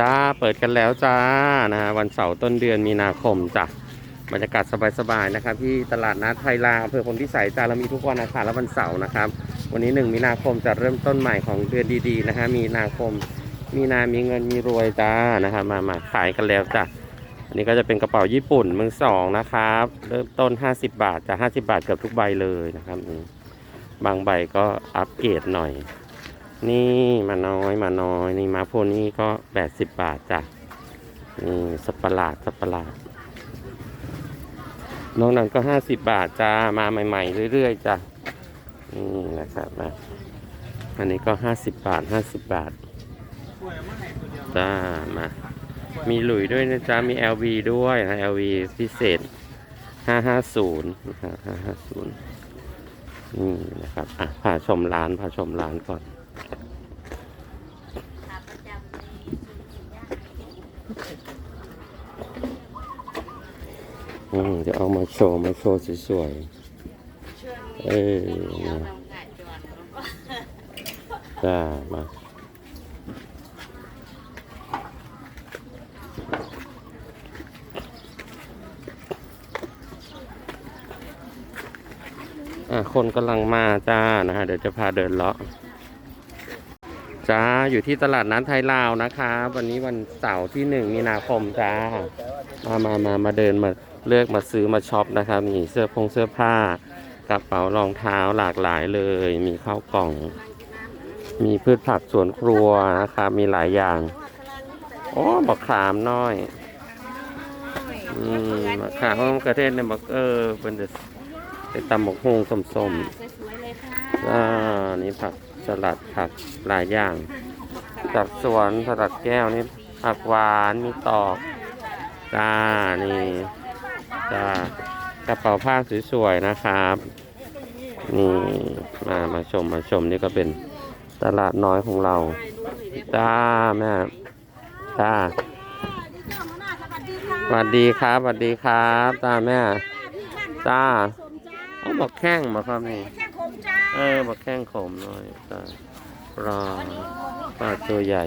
จ้า เปิดกันแล้วจ้านะฮะวันเสาร์ต้นเดือนมีนาคมจ้ะบรรยากาศสบายๆนะครับที่ตลาดนัดไทยลาอำเภอพลพิสัยจ้าเรามีทุกวันอาคารและวันเสาร์นะครับ วันนี้หนึ่งมีนาคมจะเริ่มต้นใหม่ของเดือนดีๆนะฮะมีนาคม มีนามีเงินมีรวยจ้านะครับมามาขายกันแล้วจ้ะอันนี้ก็จะเป็นกระเป๋าญี่ปุ่นมือสองนะครับเริ่มต้น 50 บาทจะ50 บาทเกือบทุกใบเลยนะครับบางใบก็อัปเกรดหน่อย นี่มาน้อยมาน้อยนี่มาโพนี่ก็80บบาทจ้ะนี่สปปะหลาดสปปะหลาดนอกนั้นก็50บบาทจ้ามาใหม่ ๆ เรื่อยๆจ้ะนี่นะครับนะอันนี้ก็50บบาท50บบาทจ้ามามีหลุยด้วยนะจ๊ะมี LV ด้วยนะ LV พิเศษ550นะครับ550นี่นะครับอะพาชมร้านพาชมร้านก่อน อืมจะเอามาโชว์มาโชว์สวยๆ เออนะจ้ามาอะคนกำลังมาจ้านะฮะ เดี๋ยวจะพาเดินเลาะ จ้าอยู่ที่ตลาดนัดไทยลาวนะคะ วันนี้วันเสาร์ที่หนึ่งมีนาคมจ้ามามามามาเดินมาเลือกมาซื้อมาช็อปนะครับมีเสื้อพงเสื้อผ้ากระเป๋ารองเท้าหลากหลายเลย มีข้าวกล่อง มีพืชผักสวนครัวนะครับมีหลายอย่างโอ้บักขามน้อยอืมบักขามมะเขือเทศเนี่ยบักเออเป็นเดเป็นตำบักฮงส้มๆเลยค่ะๆอ่านี่ผัก สลัดผักหลายอย่างจากสวนสลัดแก้วนี่ผักหวานมีตอกจ้านี่จ้ากระเป๋าผ้าสวยๆนะครับ นี่มามาชมมาชมนี่ก็เป็นตลาดน้อยของเราจ้าแม่จ้าสวัสดีครับสวัสดีครับจ้าแม่ จ้าเอาบอกแข้งมาครับนี่แค่ผมจ้า เออบอกแข้งขมหน่อยจ้าปลาปลาตัวใหญ่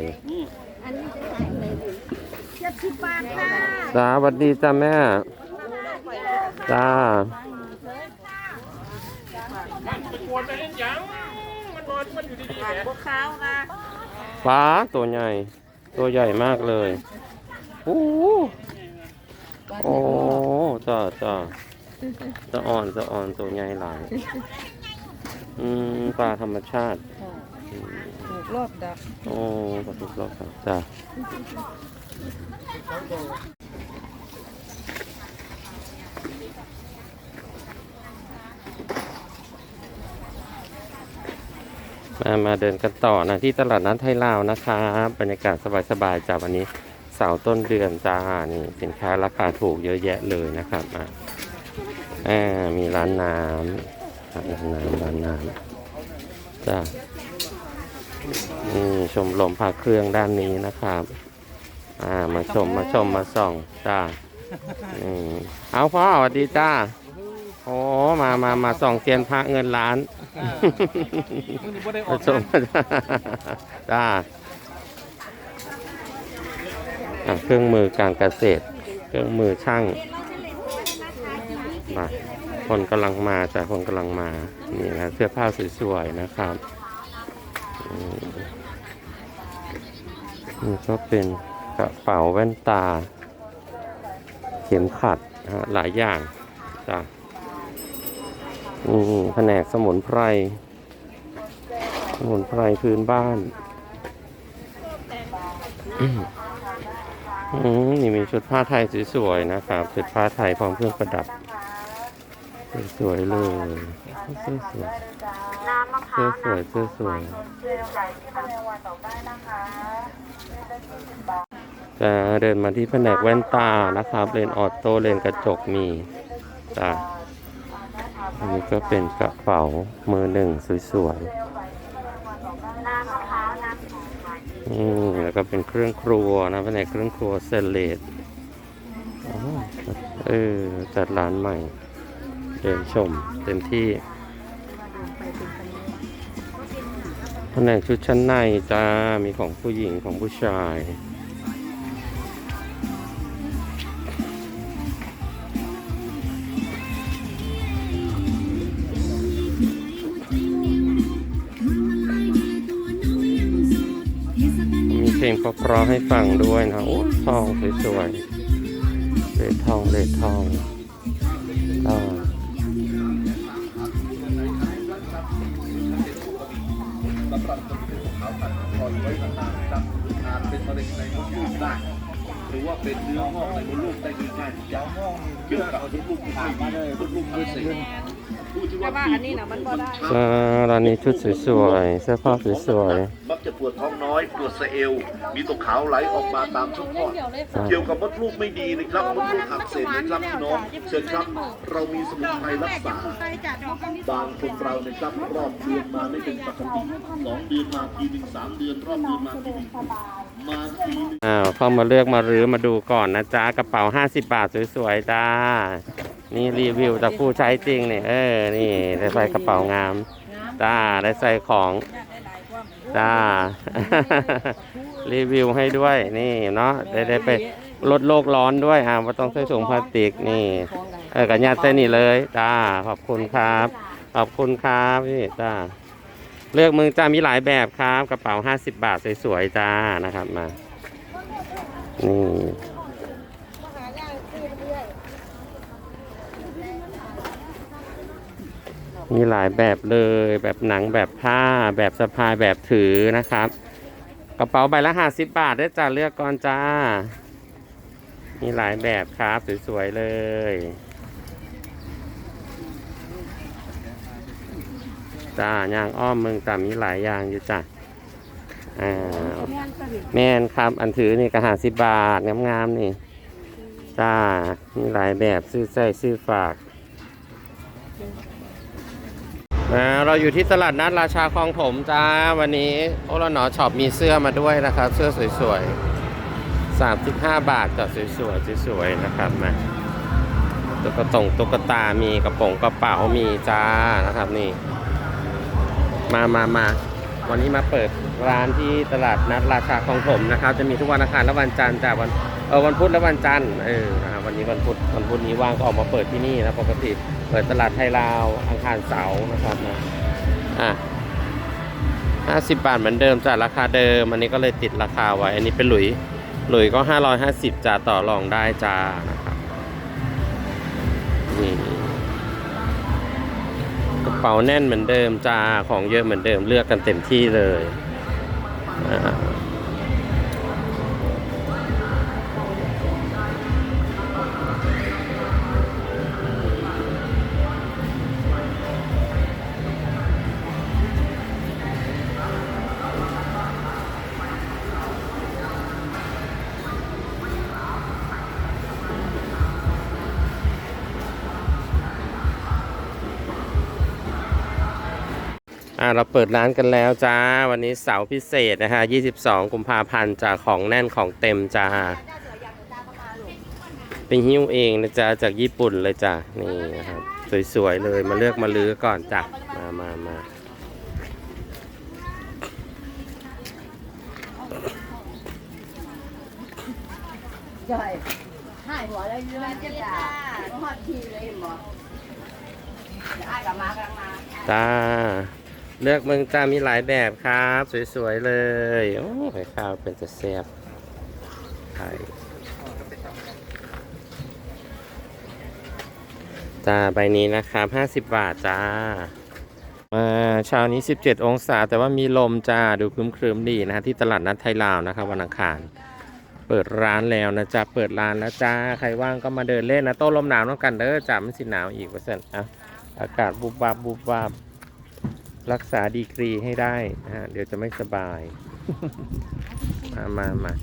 อันนี้จะใส่เลยเจ็ดสิบบาทค่ะจ้าสวัสดีจ้าแม่จ้าบัวขาวนะฟ้าตัวใหญ่ ตัวใหญ่มากเลยโอ้โอ้จ้าจ้าจะอ่อนจะอ่อนตัวใหญ่หลาย อืมปลาธรรมชาติอืมถูกรอบดักโอ้ปลาถูกรอบครับจ้ามามาเดินกันต่อนะที่ตลาดนัดไทยลาวนะครับบรรยากาศสบายๆจ้าวันนี้เสาร์ต้นเดือนจ้านี่สินค้าราคาถูกเยอะแยะเลยนะครับอะอ่ามีร้านน้ำ ร้านน้ำร้านน้ำจ้านี่ชมรมพาเครื่องด้านนี้นะครับ อ่ามาชมมาชมมาส่องจ้าอืมเอาพ่อสวัสดีจ้าโอ้มามามาส่องเซียนพระเงินล้านมาชมจ้าอะเครื่องมือการเกษตร เครื่องมือช่าง มาคนกำลังมาจ้ะคนกำลังมานี่นะเสื้อผ้าสวยๆนะครับนี่ก็เป็นกระเป๋าแว่นตา เข็มขัดฮะหลายอย่างจ้ะอืมแผนกสมุนไพรสมุนไพรพื้นบ้านอืมนี่มีชุดผ้าไทยสวยๆนะครับ ชุดผ้าไทยพร้อมเครื่องประดับ สวยๆเลยเสื้อสวยน้ำมะพเสื้ร้าอวสวยเสื้อสวยเจลไก่ที่ทำในวันต่อได้นะคะจะเดินมาที่แผนกแว่นตานะครับเลนออโต้เลนกระจกมีจ้ะอันนี้ก็เป็นกระเป๋ามือหนึ่งสวยๆน้ำมะพร้าวน้ำหอมหวานอืมแล้วก็เป็นเครื่องครัวนะเป็นเครื่องครัวเซเลตเออจัดร้านใหม่ เดินชมเต็มที่แผนกชุดชั้นในจ้า มีของผู้หญิงของผู้ชาย มีเพลงเพราะๆให้ฟังด้วยนะ โอ้ทองสวยๆเลทองเลทอง ดก่อนไว้นานๆครับอาจเป็นมะเร็งในมดลูกได้หรือว่าเป็นเนื้องอกในมดลูกได้ง่ายๆทุกอย่างเกี่ยวกับมดลูกที่ไม่ดีมดลูกอักเสีย แต่ว่าอันนี้น่ะมันบ่ได้อ่าร้านนี้ชุดสวยๆเสื้อผ้าสวยมักจะปวดท้องน้อยปวดสะเอว มีตกขาวไหลออกมาตามช่องคลอดเกี่ยวกับมดลูกไม่ดีนะครับมดลูกอักเสบนะครับพี่น้องเชิญครับเรามีสมุนไพรรักษาบางคนเรานะครับรอบเดือนมาไม่เป็นปกติสองเดือนมาทีหนึ่งสามเดือนรอบเดือนมาทีหนึ่งมาทีหนึ่งๆอ้าวเข้ามาเลือกมารื้อมาดูก่อนนะจ๊ะกระเป๋า 50 บาทสวยๆจ้า นี่รีวิวจากผู้ใช้จริงเนี่ยเออ นี่ได้ใส่กระเป๋างามจ้าได้ใส่ของจ้า รีวิวให้ด้วยนี่เนาะได้ได้ไปลดโลกร้อนด้วยอ่าว่าต้องใส่ถุงพลาสติกนี่ เออกันญาติเส้นนี่เลยจ้าขอบคุณครับ ขอบคุณครับพี่จ้าเลือกมึงจ้ามีหลายแบบครับ กระเป๋า 50 บาทสวยๆจ้านะครับมานี่ มีหลายแบบเลยแบบหนังแบบผ้า แบบสะพายแบบถือนะครับ กระเป๋าใบละห้าสิบบาทได้จ้าเลือกก่อนจ้า มีหลายแบบครับสวยๆเลย จ้ายางอ้อมเมืองจ้ามีหลายอย่างอยู่จ้าอ่าแม่นครับ อันถือนี่ก็ห้าสิบบาทงามๆนี่จ้ามีหลายแบบซื้อใส่ซื้อฝาก อ่าเราอยู่ที่ตลาดนัดราชาคลองถมจ้า วันนี้โอละหนอช็อปมีเสื้อมาด้วยนะครับ เสื้อสวยๆ 35 บาทจ้ะสวยๆสวยๆนะครับมาตุ๊กตงตุ๊กตามีกระโปรงกระเป๋ามีจ้านะครับนี่มามามาวันนี้มาเปิดร้านที่ตลาดนัดราชาคลองถมนะครับ จะมีทุกวันอังคารและวันจันทร์จ้าวัน เออวันพุธและวันจันทร์เออนะครับวันนี้วันพุธวันพุธนี้ว่างก็ออกมาเปิดที่นี่นะปกติเปิดตลาดไทยลาวอังคารเสาร์นะครับนะอะห้าสิบบาทเหมือนเดิมจ้ะราคาเดิมอันนี้ก็เลยติดราคาไว้ อันนี้เป็นหลุยหลุยก็ห้าร้อยห้าสิบจ้าต่อรองได้จ้านะครับนี่กระเป๋าแน่นเหมือนเดิมจ้าของเยอะเหมือนเดิมเลือกกันเต็มที่เลยอ่า เราเปิดร้านกันแล้วจ้า วันนี้เสาร์พิเศษนะฮะ 22 กุมภาพันธ์จากของแน่นของเต็มจ้า เป็นหิ้วเองนะจ๊ะ จากญี่ปุ่นเลยจ้ะนี่นะครับสวยๆเลยมาเลือกมาลื้อก่อนจ้ะ มามามาใช่ให้หัวเลยยืนจะด่าฮอดทีเลยหมออ้ายกับมากำลังมาจ้า เลือกมึงจ้ามีหลายแบบครับ สวยๆเลย โอ้ยข้าวเป็นจะแซ่บไข่จ้าใบนี้นะครับ50บาทจ้า มาเช้านี้17องศา แต่ว่ามีลมจ้า ดูครึ้มๆดีนะฮะที่ตลาดนัดไทยลาวนะครับวันอังคาร เปิดร้านแล้วนะจ๊ะเปิดร้านแล้วจ้า ใครว่างก็มาเดินเล่นนะโต้ลมหนาวน้องกันเด้อจ้าไมันสิหนาวอีกว่าเสนอะอากาศบุบวับบุบวับ รักษาดีกรีให้ได้นะฮะเดี๋ยวจะไม่สบาย มามา มา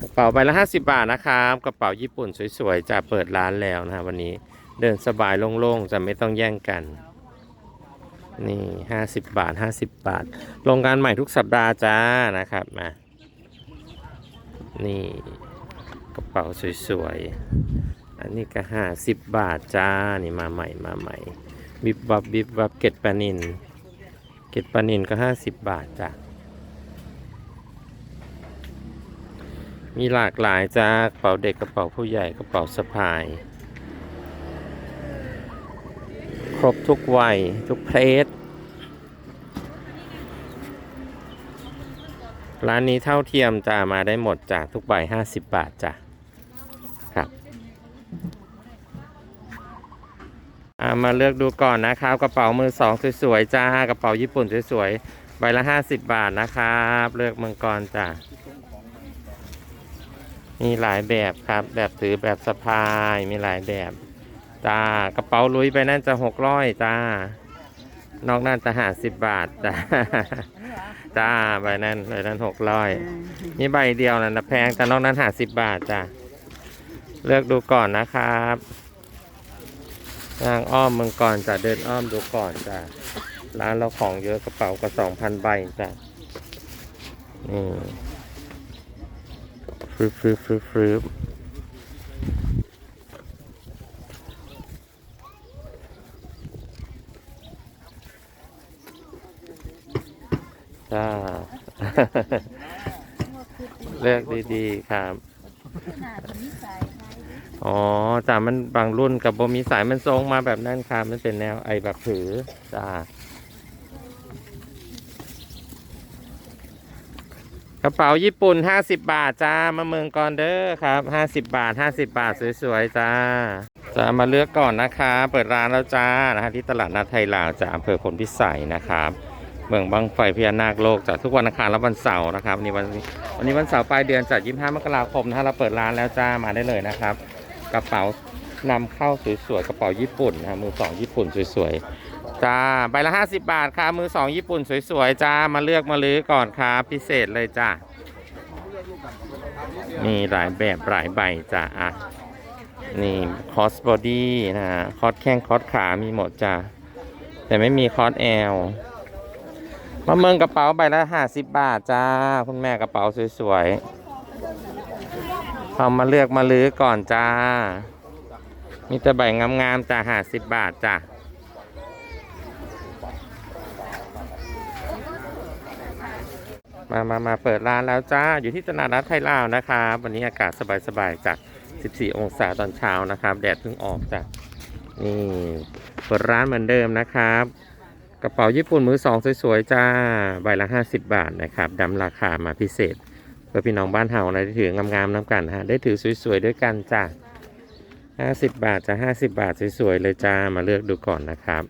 กระเป๋าใบละ50บาทนะครับ กระเป๋าญี่ปุ่นสวยๆจะเปิดร้านแล้วนะฮะวันนี้เดินสบายโล่งๆ จะไม่ต้องแย่งกัน นี่50บาท50บาท โรงงานใหม่ทุกสัปดาห์จ้านะครับมานี่กระเป๋าสวยๆ อันนี้ก็ห้าสิบบาทจ้า นี่มาใหม่มาใหม่ บิบวับบิบวับเกตปานิน เกตปลานินก็ห้าสิบบาทจ้ะ มีหลากหลายจ้ากระเป๋าเด็กกระเป๋าผู้ใหญ่กระเป๋าสะพาย ครบทุกวัยทุกเพศร้านนี้เท่าเทียมจ้ามาได้หมดจ้ะทุกใบห้าสิบบาทจ้ะครับอ่ามาเลือกดูก่อนนะครับกระเป๋ามือสองสวยๆจ้ากระเป๋าญี่ปุ่นสวยๆใบละห้าสิบบาทนะครับ เลือกมังกรจ้ะมีหลายแบบครับ แบบถือแบบสะพายมีหลายแบบจ้ากระเป๋าลุยไปนั่นจะหกร้อยจ้านอกนั่นจะห้าสิบบาทจ้าจ้าใบนั้นใบนั้นหกร้อยนี่ใบเดียวนะนะแพงแต่นอกนั้นหาสิบบาทจ้าเลือกดูก่อนนะครับ ทางอ้อมเมืองก่อนจะเดินอ้อมดูก่อนจ้าร้านเราของเยอะกระเป๋าก็สองพันใบจ้านี่ฟรึบฟรึบฟรึบฟรึบจ้าเลือกดีๆครับ อ๋อจ้ามันบางรุ่นกับบ่มีสายมันทรงมาแบบนั้นครับมันเป็นแนวไอแบบถือจ้ากระเป๋าญี่ปุ่น 50 บาทจ้ามาเมืองก่อนเด้อครับ 50 บาท 50 บาทสวยๆจ้าจะมาเลือกก่อนนะคะ เปิดร้านแล้วจ้านะฮะที่ตลาดนัดไทยลาวจากอำเภอพลพิสัยนะครับเมืองบังไฟพญานาคโลกจากทุกวันอังคารและวันเสาร์นะครับวันนี้วันวันนี้วันเสาร์ปลายเดือนจาก25มกราคมนะฮะเราเปิดร้านแล้วจ้ามาได้เลยนะครับ กระเป๋านำเข้าสวยๆกระเป๋าญี่ปุ่นนะมือสองญี่ปุ่นสวยๆจ้าใบละ 50 บาทค่ะมือสองญี่ปุ่นสวยๆจ้ามาเลือกมาลื้อก่อนครับพิเศษเลยจ้ามีหลายแบบหลายใบจ้าอะนี่คอสบอดี้นะฮะคอสแข้งคอสขามีหมดจ้าแต่ไม่มีคอสแอลมาเมืองกระเป๋าใบละห้าสิบบาทจ้า คุณแม่กระเป๋าสวยๆ เอามาเลือกมาลื้อก่อนจ้า มีแต่ใบงามๆจ้าห้าสิบบาทจ้ามามามาเปิดร้านแล้วจ้า อยู่ที่ตลาดนัดไทยลาวนะครับวันนี้อากาศสบายๆจาก14 องศาตอนเช้านะครับ แดดเพิ่งออกจ้ะ นี่เปิดร้านเหมือนเดิมนะครับ กระเป๋าญี่ปุ่นมือสองสวยๆจ้า ใบละ 50 บาทนะครับดำราคามาพิเศษ พื่อพี่น้องบ้านเฮานะได้ถืองามๆน้ำกันฮะได้ถือสวยๆด้วยกันจ้า50 บาทจะ50 บาทสวยๆเลยจ้ามาเลือกดูก่อนนะครับ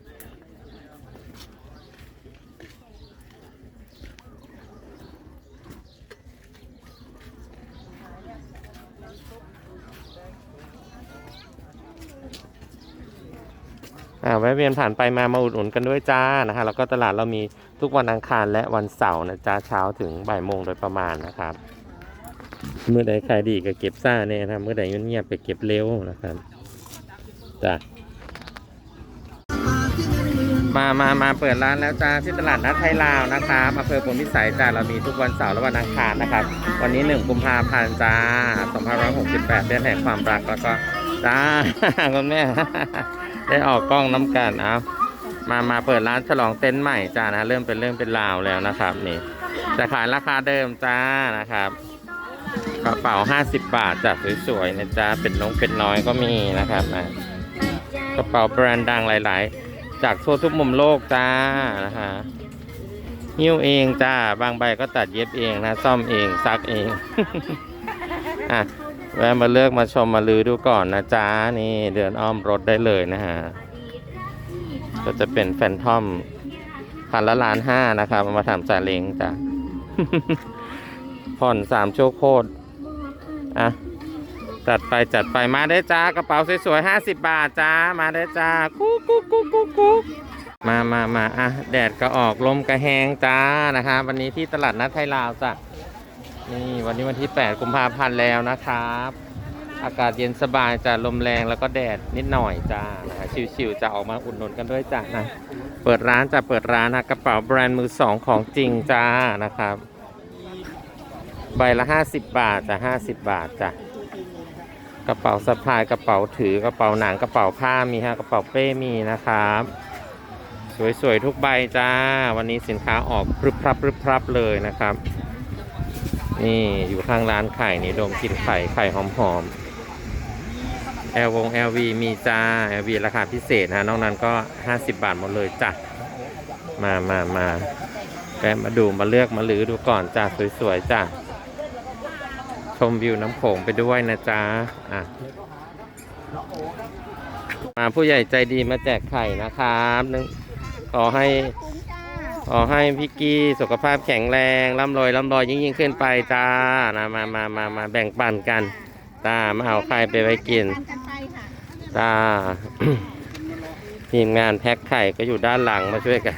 แวะเวียนผ่านไปมามาอุดหนุนกันด้วยจ้านะฮะแล้วก็ตลาดเรามีทุกวันอังคารและวันเสาร์นะจ้าเช้าถึงบ่ายโมงโดยประมาณนะครับเมื่อใดขายดีก็เก็บซ่าเนี่ยนะเมื่อใดเงียบๆไปเก็บเร็วนะครับจ้ามามามาเปิดร้านแล้วจ้าที่ตลาดนัดไทยลาวนะครับอำเภอพลพิสัยจ้าเรามีทุกวันเสาร์และวันอังคารนะครับ วันนี้1กุมภาพันธ์จ้า2568เดือนแห่งความรักแล้วก็จ้าคุณแม่ ได้ออกกล้องน้ำกันเอามามาเปิดร้านฉลองเต็นท์ใหม่จ้านะ เริ่มเป็นเรื่องเป็นราวแล้วนะครับ นี่จะขายราคาเดิมจ้านะครับกระเป๋า50 บาทจ้ะสวยๆนะจ๊ะเป็นน้องเป็นน้อยก็มีนะครับนะกระเป๋าแบรนด์ดังหลาย ๆ จากทั่วทุกมุมโลกจ้านะฮะหิ้วเองจ้า บางใบก็ตัดเย็บเองนะ ซ่อมเองซักเองอะ แวะมาเลือกมาชมมาลือดูก่อนนะจ๊ะ นี่เดินอ้อมรถได้เลยนะฮะ ก็จะเป็นแฟนทอมคันละล้านห้านะครับเอามาทำซาเล้งจ้ะ ผ่อนสามโชคโคตรอะจัดไปจัดไปมาได้จ้ากระเป๋าสวยๆห้าสิบบาทจ้ามาได้จ้ากุ๊กกุ๊กกุ๊กกุ๊กกุ๊กมามามาอะแดดก็ออกลมก็แห้งจ้านะคะ วันนี้ที่ตลาดนัดไทยลาวจ้ะ นี่วันนี้วันที่ 8 กุมภาพันธ์แล้วนะครับ อากาศเย็นสบายจะลมแรงแล้วก็แดดนิดหน่อยจ้านะฮะชิวๆจะออกมาอุดหนุนกันด้วยจ้านะ เปิดร้านจะเปิดร้านนะกระเป๋าแบรนด์มือสองของจริงจ้านะครับ ใบละ 50 บาทจะ50 บาทจ้ะกระเป๋าสะพายกระเป๋าถือกระเป๋าหนังกระเป๋าผ้ามีฮะกระเป๋าเป้มีนะครับ สวยๆทุกใบจ้า วันนี้สินค้าออกพรึบพรับพรึบพรับเลยนะครับ นี่อยู่ข้างร้านไข่นี่ดมกินไข่ไข่หอมๆแอลวง LV มีจ้า LV ราคาพิเศษนะนอกนั้นก็ 50 บาทหมดเลยจ้ะ มามามาแวะมาดูมาเลือกมาลือดูก่อนจ้าสวยๆจ้าชมวิวน้ำโขงไปด้วยนะจ๊ะอะมาผู้ใหญ่ใจดีมาแจกไข่นะครับนึงขอให้ ขอให้พี่กี้สุขภาพแข็งแรงร่ำรวยร่ำรวยยิ่งยิ่งขึ้นไปจ้านะมามามามาแบ่งปันกันตามาเอาไข่ไปไว้กินตาทีมงานแพ็คไข่ก็อยู่ด้านหลังมาช่วยกัน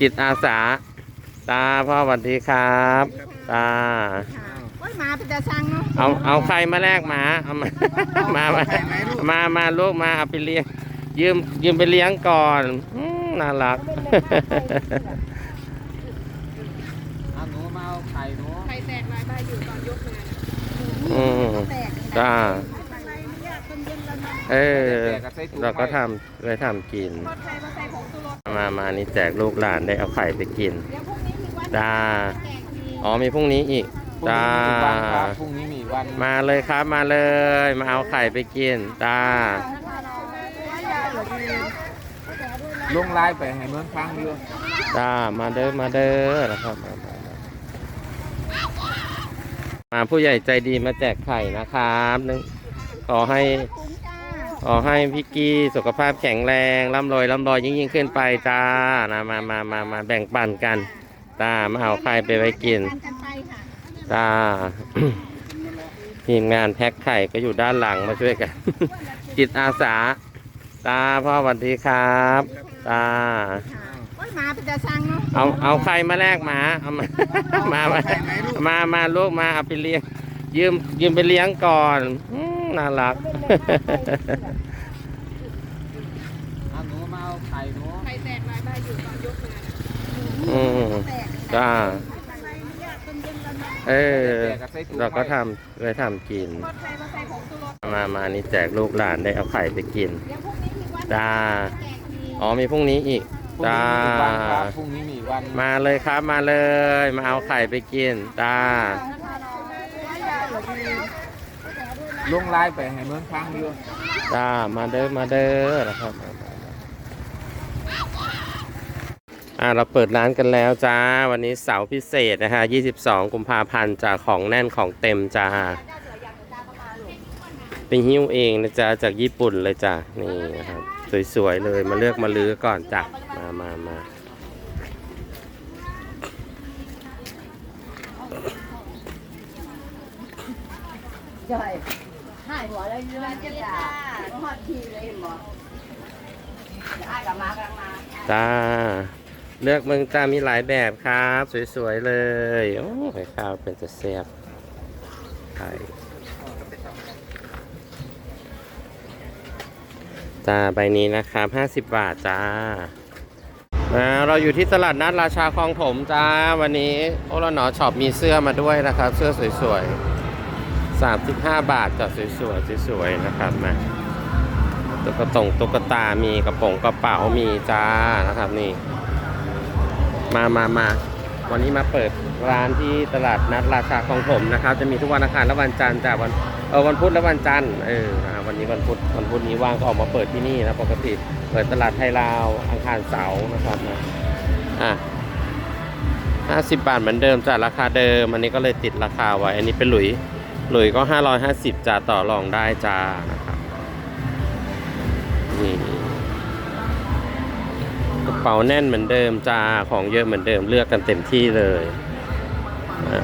จิตอาสาตาพ่อสวัสดีครับตามาเป็นตาสังเนาะเอาเอาไข่มาแลกหมาเอามามามามาลูกมาเอาไปเลี้ยงยืมยืมไปเลี้ยงก่อน น่ารัก เอาหนูมาเอาไข่หนูใครแตกลายใบอยู่ตอนยกมาอืมแตกจ้าอะไรเนี่ยคนเย็นแล้วนะเออแจกกับไส้ตุ๋นเราก็ทำเลยทำกินรถใครมาใส่ผงชูรสมามานี่แจกลูกหลานได้เอาไข่ไปกิน เดี๋ยวพรุ่งนี้มีวันจ้า แจกทีอ๋อมีพรุ่งนี้อีก พรุ่งจ้า นี้มีวันครับพรุ่งนี้มีวันมาเลยครับมาเลย มาเอาไข่ไปกินจ้าล ลงไลน์ไปให้เมืองฟังอยู่จ้ามาเด้อมาเด้อนะครับมามามามาผู้ใหญ่ใจดีมาแจกไข่นะครับนึงขอให้ ขอให้พี่กี้สุขภาพแข็งแรงร่ำรวยร่ำรวยยิ่งยิ่งขึ้นไปจ้านะมามามามาแบ่งปันกันจ้ามาเอาไข่ไปไว้กินกันไปค่ะจ้า ทีมงานแพ็คไข่ก็อยู่ด้านหลังมาช่วยกัน จิตอาสาตาพ่อสวัสดีครับ ตาว่ามาเป็นตาสังเนาะเอาเอาไข่มาแลกหมาเอามา มามามามาลูกมาเอาไปเลี้ยงยืมยืมไปเลี้ยงก่อนอืมน่ารัก เอาหนูมาเอาไข่หนูใครแตกลายใบอยู่ตอนยกมาอืมแตกจ้าอะไรเนี่ยคนเย็นแล้วนะเออแจกกับไส้ตุ๋นเราก็ทำเลยทำกินรถใครมาใส่ผงชูรสมามานี่แจกลูกหลานได้เอาไข่ไปกิน เดี๋ยวพรุ่งนี้มีวันจ้าแจกที อ๋อมีพรุ่งนี้อีกพรุ่งจ้า นี้มีวันครับพรุ่งนี้มีวันมาเลยครับมาเลย มาเอาไข่ไปกินจ้าลงไลน์ไปให้เมืองฟังอยู่จ้ามาเด้อมาเด้อนะครับมามามาอ่าเราเปิดร้านกันแล้วจ้า วันนี้เสาร์พิเศษนะฮะ 22 กุมภาพันธ์จ้าของแน่นของเต็มจ้าเป็นหิ้วเองนะจ๊ะจากญี่ปุ่นเลยจ้านี่นะครับ สวยๆเลยมาเลือกมาลื้อก่อนจ้ะ มามามาใช่ให้หัวเลยเรื่องเจ็บจ้าหอดทีเลยเห็นบ่เดี๋ยวอ้ายกับมากำลังมาจ้าเลือกมึงจ้ามีหลายแบบครับ สวยๆเลย โอ้ไข่ข้าวเป็นจะแซ่บไข่ จ้าใบนี้นะครับ50บาทจ้าอ่าเราอยู่ที่ตลาดนัดราชาคลองถมจ้า วันนี้โอละหนอช็อปมีเสื้อมาด้วยนะครับ เสื้อสวยๆ35บาทจ้ะสวยๆสวยๆนะครับมาตุ๊กตงตุ๊กตามีกระป๋องกระเป๋ามีจ้านะครับนี่ มามามาวันนี้มาเปิดร้านที่ตลาดนัดราชาคลองถมนะครับ จะมีทุกวันอังคารและวันจันทร์แต่วัน เออวันพุธและวันจันทร์เออวันนี้วันพุธวันพุธนี้ว่างก็ออกมาเปิดที่นี่นะปกติเปิดตลาดไทยลาวอังคารเสาร์นะครับนะอะห้าสิบบาทเหมือนเดิมจ้ะราคาเดิมอันนี้ก็เลยติดราคาไว้ อันนี้เป็นหลุยหลุยก็ห้าร้อยห้าสิบจ้าต่อรองได้จ้านะครับนี่กระเป๋าแน่นเหมือนเดิมจ้าของเยอะเหมือนเดิมเลือกกันเต็มที่เลยอ่า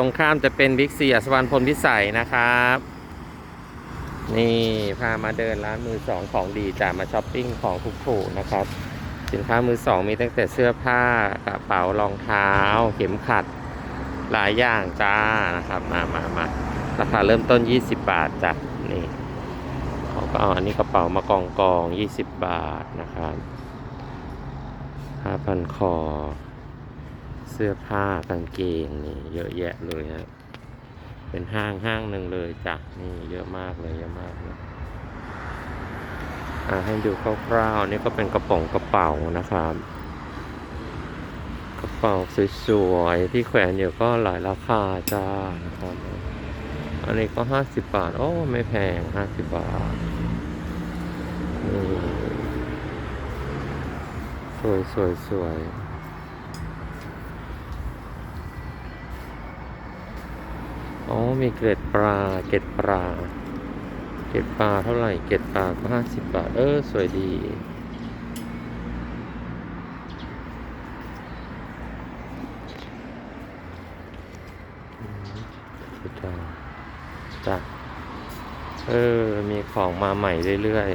ตรงข้ามจะเป็นบิ๊กซีอัศวรรณพลพิสัยนะครับ นี่พามาเดินร้านมือสองของดีจ้ามาช้อปปิ้งของถูกๆนะครับ สินค้ามือสองมีตั้งแต่เสื้อผ้ากระเป๋ารองเท้า เข็มขัดหลายอย่างจ้านะครับมามามาราคาเริ่มต้น 20 บาทจ้ะนี่เขาก็เอาอันนี้กระเป๋ามากองกองๆ20 บาทนะครับผ้าพันคอ เสื้อผ้ากางเกงนี่เยอะแยะเลยฮะเป็นห้างห้างหนึ่งเลยจ้ะนี่เยอะมากเลยเยอะมากเลยอ่าให้ดูคร่าวๆนี่ก็เป็นกระป๋องกระเป๋านะครับกระเป๋าสวยๆที่แขวนอยู่ก็หลายราคาจ้านะครับอันนี้ก็ห้าสิบบาท โอ้ ไม่แพงห้าสิบบาทนี่สวยสวยสวย อ๋อ มีเกล็ดปลา เกล็ดปลา เกล็ดปลาเท่าไหร่ เกล็ดปลาก็ห้าสิบบาท เออ สวยดีสุดยอดจ้ะเออ มีของมาใหม่เรื่อย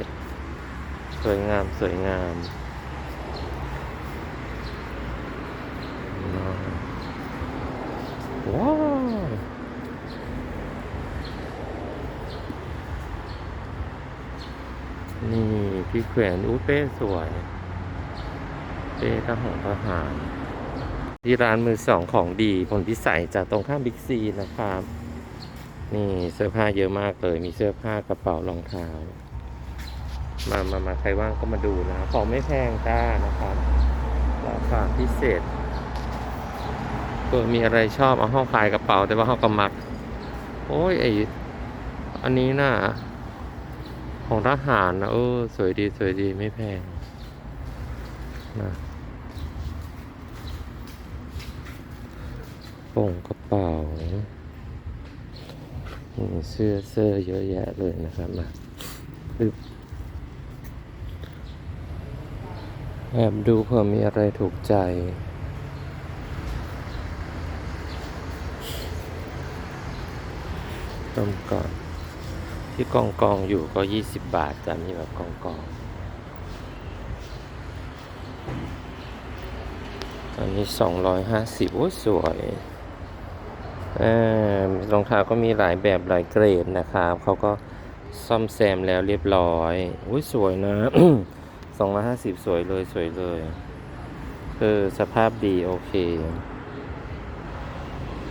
ๆ สวยงาม สวยงามว้าวนี่ ที่แขวนอู้เป้สวย เป้ทหารทหารที่ร้านมือสองของดีผลพิสัยจากตรงข้ามบิ๊กซีนะครับ นี่เสื้อผ้าเยอะมากเลย มีเสื้อผ้ากระเป๋ารองเท้ามามามาใครว่างก็มาดูนะของไม่แพงจ้านะครับราคาพิเศษเกิดมีอะไรชอบเอาห้องขายกระเป๋าแต่ว่าห้องกำมัก โอ้ยไออันนี้น่ะ ของทหารนะเออ สวยดีสวยดีไม่แพงนะป่งกระเป๋าเสื้อเสื้อเยอะแยะเลยนะครับมาปึ๊บแอบดูเผื่อมีอะไรถูกใจ ต้มก่อน ที่กองกองอยู่ก็ 20 บาทจะนี่แบบกองกองอันนี้ 250 โอ้สวยรองเท้าก็มีหลายแบบหลายเกรดนะครับเขาก็ซ่อมแซมแล้วเรียบร้อยอุ้ยสวยนะสองร้อยห้าสิบสวยเลยสวยเลย คือสภาพดีโอเค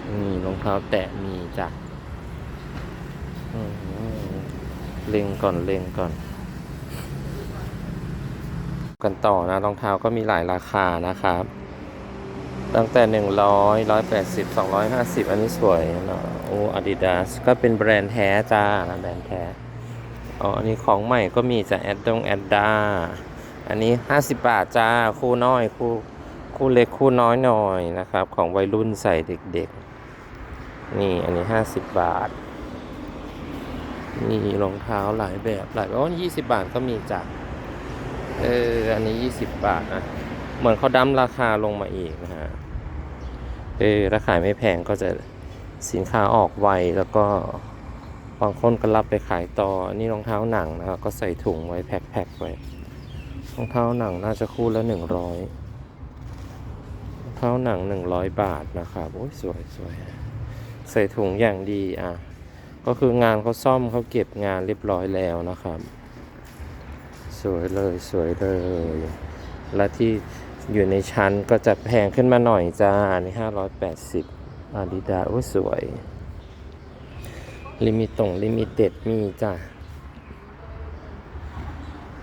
นี่รองเท้าแตะมีจ้ะอืม เล็งก่อนเล็งก่อน กันต่อนะรองเท้าก็มีหลายราคานะครับ ตั้งแต่หนึ่งร้อยร้อยแปดสิบสองร้อยห้าสิบอันนี้สวยเนาะโอ้อาดิดาสก็เป็นแบรนด์แท้จ้านะแบรนด์แท้อ๋ออันนี้ของใหม่ก็มีจากแอดดงแอดดาอันนี้ห้าสิบบาทจ้า คู่น้อยคู่คู่เล็กคู่น้อยหน่อยนะครับ ของวัยรุ่นใส่เด็กๆ นี่อันนี้ห้าสิบบาท นี่รองเท้าหลายแบบหลายแบบอ๋อยี่สิบบาทก็มีจ้ะเออ อันนี้ยี่สิบบาทนะเหมือนเขาดั้มราคาลงมาอีกนะฮะ เออถ้าขายไม่แพงก็จะสินค้าออกไวแล้วก็บางคนก็รับไปขายต่อนนี่รองเท้าหนังนะครับก็ใส่ถุงไว้แพ็คๆไว้ รองเท้าหนังน่าจะคู่ละหนึ่งร้อยรองเท้าหนังหนึ่งร้อยบาทนะครับ โอ้ยสวยสวย ใส่ถุงอย่างดีอะ ก็คืองานเขาซ่อมเขาเก็บงานเรียบร้อยแล้วนะครับ สวยเลยสวยเลย และที่อยู่ในชั้นก็จะแพงขึ้นมาหน่อยจ้าอันนี่ห้าร้อยแปดสิบอาดิดาโอ้สวย ลิมิตงลิมิเต็ดมีจ้า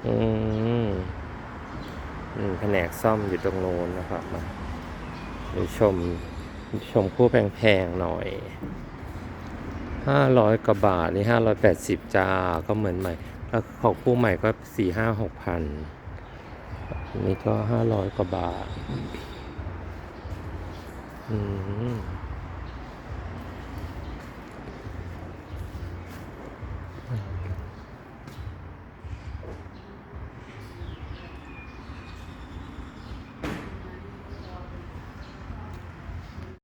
อืมอืมแผนกซ่อมอยู่ตรงโน้นนะครับมาเดี๋ยวชมชมคู่แพงๆหน่อย ห้าร้อยกว่าบาทนี่ห้าร้อยแปดสิบจ้าก็เหมือนใหม่ แล้วของคู่ใหม่ก็สี่ห้าหกพันนี่ก็ห้าร้อยกว่าบาท อืม